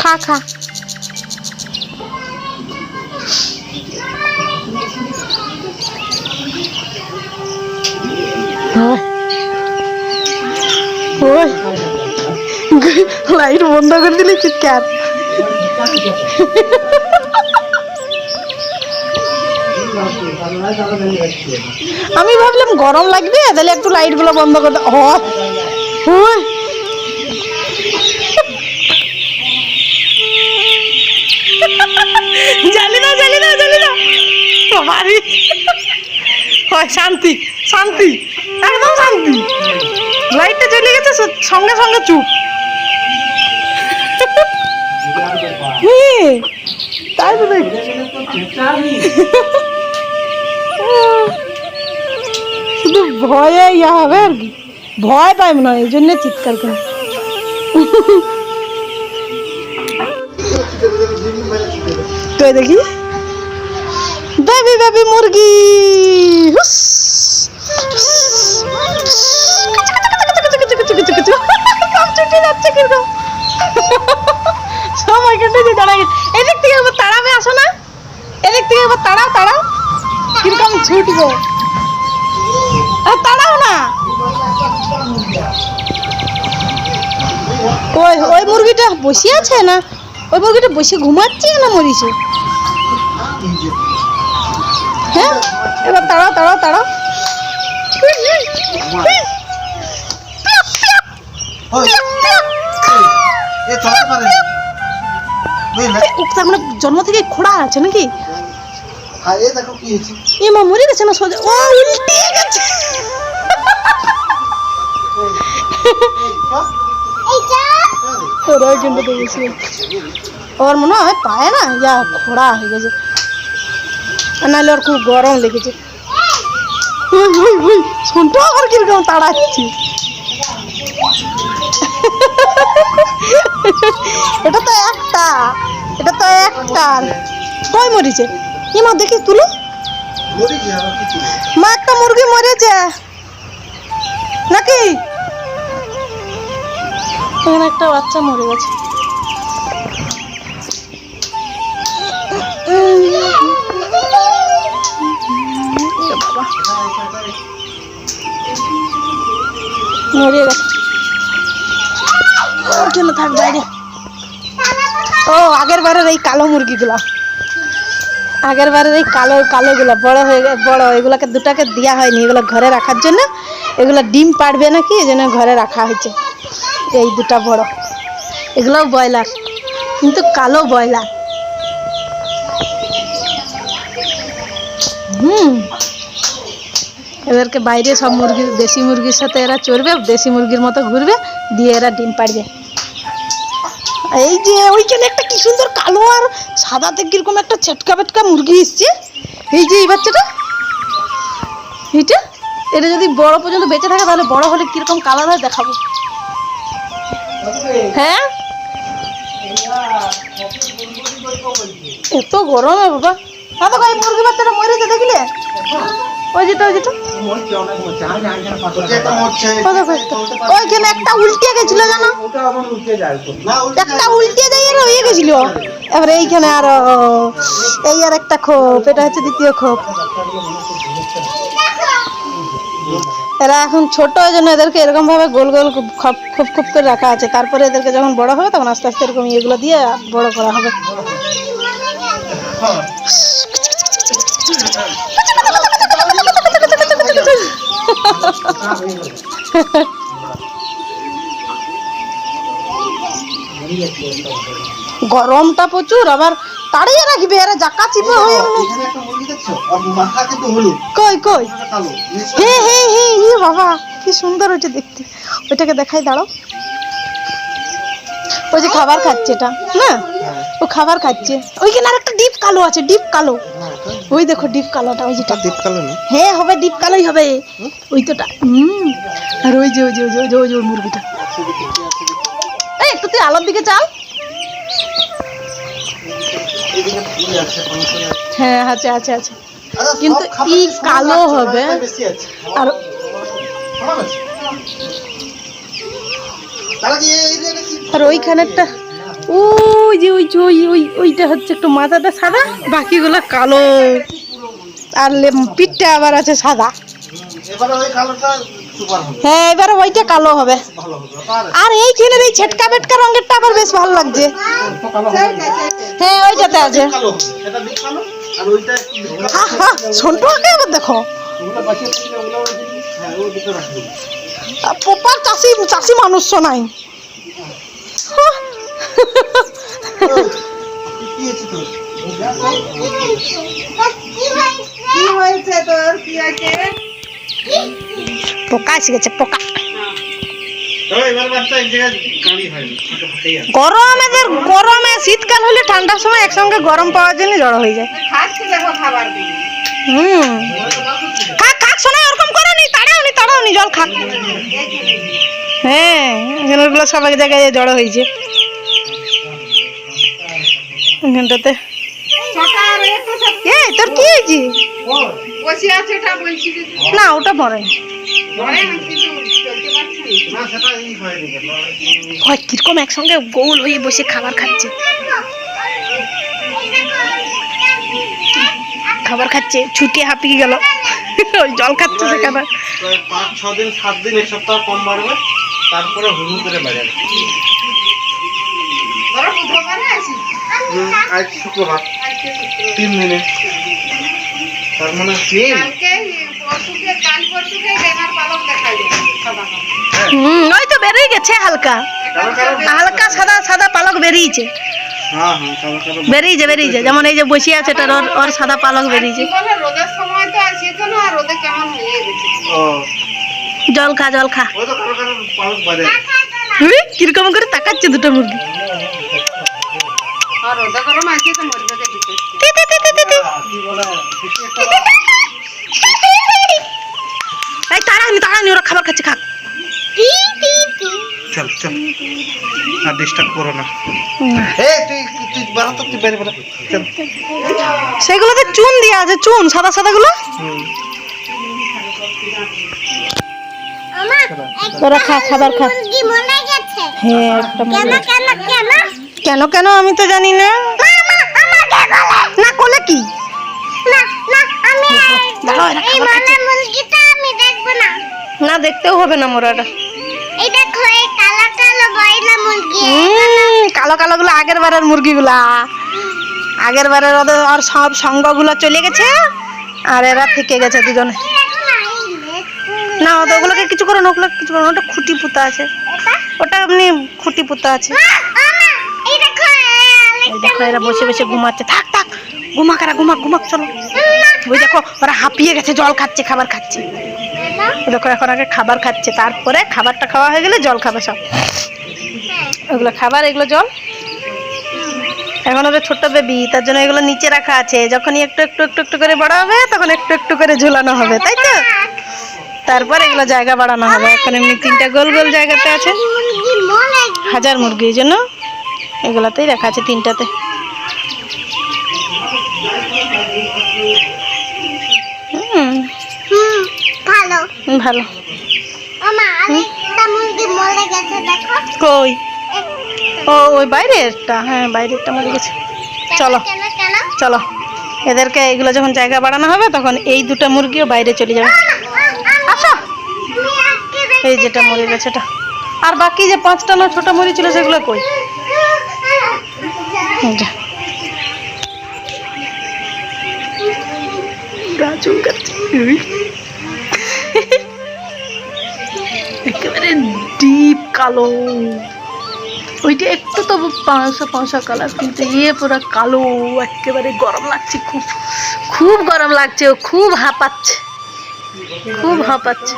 খা খা। লাইট বন্ধ করে দিলে চিৎকার। আমি ভাবলাম গরম লাগবে তাহলে একটু লাইটগুলো বন্ধ করে ও বাবারে। হয় শান্তি শান্তি একদম শান্তি। লাইটটা জ্বলে গেছে সঙ্গে সঙ্গে চুপ। তাই তো শুধু ভয়ে ইয়া হবে আর কি। ভয় পাই হয় এই জন্য চিৎকার করে। তো দেখি। কেটে দাঁড়ায় এদিক থেকে না। থেকে তাড়াও তাড়াও। কীরকম না। ওই ওই মুরগিটা বসে আছে না? ওই মুরগিটা বসে ঘুমাচ্ছে না মরিছে হ্যাঁ? এবার তাড়াও তাড়াও তাড়াও। তার মানে জন্ম থেকে খোড়া আছে নাকি? এ মা মরে গেছে না সোজা? ও উল্টে গেছে। ওরা কিন্তু ওর মনে হয় পায় না যা খোড়া হয়ে গেছে। নাহলে ওর খুব গরম লেগেছে। শুনতো আর কীরকম তাড়াচ্ছি। এটা তো একটা, এটা তো একটা। কই মরিছে? ইমা দেখি তুলো? আবার মা একটা মুরগি মরেছে। নাকি? এখানে একটা বাচ্চা মরে গেছে। থাক বাইরে। ও, আগের বারের এই কালো মুরগিগুলা। আগের বারের এই কালো, কালোগুলো বড় হয়ে বড়, এগুলোকে দুটাকে দেওয়া হয়নি। এগুলো ঘরে রাখার জন্য এগুলো ডিম পাড়বে নাকি? এই জন্য ঘরে রাখা হয়েছে। এই দুটা বড়। এগুলোও ব্রয়লার, কিন্তু কালো ব্রয়লার। হুম। এদেরকে বাইরে সব মুরগি, দেশি মুরগির সাথে এরা চড়বে, দেশি মুরগির মতো ঘুরবে, দিয়ে এরা ডিম পাড়বে। এই যে ওইখানে একটা কি সুন্দর কালো আর সাদাতে কীরকম একটা ছেটকা বেটকা মুরগি এসছে। এই যে এই বাচ্চাটা, এইটা, এটা যদি বড় পর্যন্ত বেঁচে থাকে, তাহলে বড় হলে কীরকম কালার হয় দেখাবো। হ্যাঁ? এত গরমে বাবা। দাদা ভাই মুরগি বাচ্চাটা মরেছে দেখলে? ওই ওই? ওইখানে একটা উল্টে জানো? একটা উল্টে দিয়ে এইখানে এই আর একটা খোপ, এটা হচ্ছে দ্বিতীয় খোপ। এরা এখন ছোট, ওই জন্য এদেরকে এরকম ভাবে গোল গোল খপ খপ খপ করে রাখা আছে। তারপরে এদেরকে যখন বড় হবে, তখন আস্তে আস্তে এরকম এগুলো দিয়ে বড় করা হবে। গরমটা প্রচুর আবার তাড়িয়ে রাখবে এরা জাকা চিপে হয়ে কই কই? হে হে হে ই বাবা কি সুন্দর হয়েছে দেখতে। ওইটাকে দেখাই দাঁড়াও। ওই যে খাবার খাচ্ছে এটা না? ও খাবার খাচ্ছে। ওইখানে আর একটা ডিপ কালো আছে ডিপ কালো। ওই দেখো ডিপ কালোটা ওই যেটা। দ্বীপ কালো না? হ্যাঁ হবে ডিপ কালোই হবে। ওই তোটা হুম। আর ওই যে ওই যে ওই যে ওই যে ওই যে ওই মুরগিটা। এই একটু তুই আলোর দিকে আছে হ্যাঁ আছে আছে আছে। আচ্ছা, কিন্তু ই কালো হবে। আর আর ওইখানেরটা ওই যে ওই ওই ওই ওইটা হচ্ছে একটু মাথাটা সাদা বাকিগুলো কালো। আর পিঠটা আবার আছে সাদা। হ্যাঁ এবারে ওইটা কালো হবে। আর এইখানের এই ছেটকা বেটকা রঙেরটা আবার বেশ ভালো লাগছে। হ্যাঁ ওইটাতে আছে। সন্টুয়াকে আবার দেখো। হ্যাঁ প্রপার চাষি চাষি মানুষ নাই। পোকা এসে গেছে, পোকা। গরম এদের গরমে শীতকাল হলে ঠান্ডার সময় একসঙ্গে গরম পাওয়ার জন্য জড়ো হয়ে যায়। হুম। খাক খাক শোনায় ওরকম করো নি, তাড়াও নি তাড়াও নি, জল খাক হ্যাঁ ওগুলো সব এক জায়গায় জড়ো হয়েছে। এখানটাতে। এই তোর কি হয়েছে? না ওটা হয় কীরকম একসঙ্গে গোল হয়ে বসে খাবার খাচ্ছে। খাবার খাচ্ছে ছুটে হাঁপিয়ে গেল। ওই জল খাচ্ছে সেখানে পাঁচ ছ দিন সাত দিন এক সপ্তাহ কম বাড়বে তারপরে হুড়ু করে আজ শুক্রবার। তিন দিনে। তার মানে তিন? হুম ওই তো বেরিয়ে গেছে হালকা। হালকা সাদা সাদা পালক বেরিয়েছে। হ্যাঁ হ্যাঁ কারও কারও বেরিয়েছে। বেরিয়েছে যেমন এই যে বসে আছে ওর ওর সাদা পালক বেরিয়েছে। রোদের সময় তো আসে তো না রোদে কেমন হয়ে গেছে? ও। জল খা জল খা। পালক কীরকম করে তাকাচ্ছে দুটো মুরগি। আর রোদে গরম আছে তো মরবে। কি ওরা খাবার খাচ্ছে খাক। চল চল। আর ডিস্টার্ব করো না। তুই তুই তুই চল। সেগুলোতে চুন দেওয়া আছে চুন সাদা সাদা গুলো। ওরা খা খাবার খা। হ্যাঁ একটা মুরগি। কেন কেন আমি তো জানি না। না কোলে কি? না দেখতেও হবে না মোরাটা। কালো কালো গুলো আগের বারের মুরগিগুলা। আগের বারের ওদের আর সব সঙ্গগুলো চলে গেছে আর এরা থেকে গেছে দুজনে। না ওদের ওগুলোকে কিছু করো না ওগুলো কিছু করো না ওটা খুঁটি পুঁতা আছে। ওটা এমনি খুঁটি পুঁতা আছে। দেখো, এরা বসে বসে ঘুমাচ্ছে। থাক থাক, ঘুমাক এরা, ঘুমাক ঘুমাক, চলো। ওই দেখো, ওরা হাঁপিয়ে গেছে, জল খাচ্ছে, খাবার খাচ্ছে। দেখো, এখন আগে খাবার খাচ্ছে, তারপরে খাবারটা খাওয়া হয়ে গেলে জল খাবে সব। ওগুলো খাবার, এগুলো জল। এখন ওদের ছোট্ট বেবি তার জন্য এগুলো নিচে রাখা আছে। যখনই একটু একটু একটু একটু করে বড় হবে, তখন একটু একটু করে ঝুলানো হবে, তাই তো? তারপর এগুলো জায়গা বাড়ানো হবে। এখন এমনি তিনটা গোল গোল জায়গাতে আছে। হাজার মুরগি, এই জন্য এগুলাতেই রাখা আছে তিনটাতে। ভালো। কই? ও ওই বাইরেরটা? হ্যাঁ বাইরেরটা মরে গেছে। চলো। চলো। এদেরকে এগুলো যখন জায়গা বাড়ানো হবে তখন এই দুটো মুরগিও বাইরে চলে যাবে। আসো। এই যেটা মরে গেছে এটা আর বাকি যে পাঁচটা না ছোট মুরগি ছিল সেগুলো কই? চুলকাচ্ছে। উই। একেবারে ডিপ কালো ওইটা একটু তবু পাঁচশো পাঁচশো কালার, কিন্তু ইয়ে পুরো কালো, একেবারে গরম লাগছে, খুব খুব গরম লাগছে ও, খুব হাঁপাচ্ছে খুব হাঁপাচ্ছে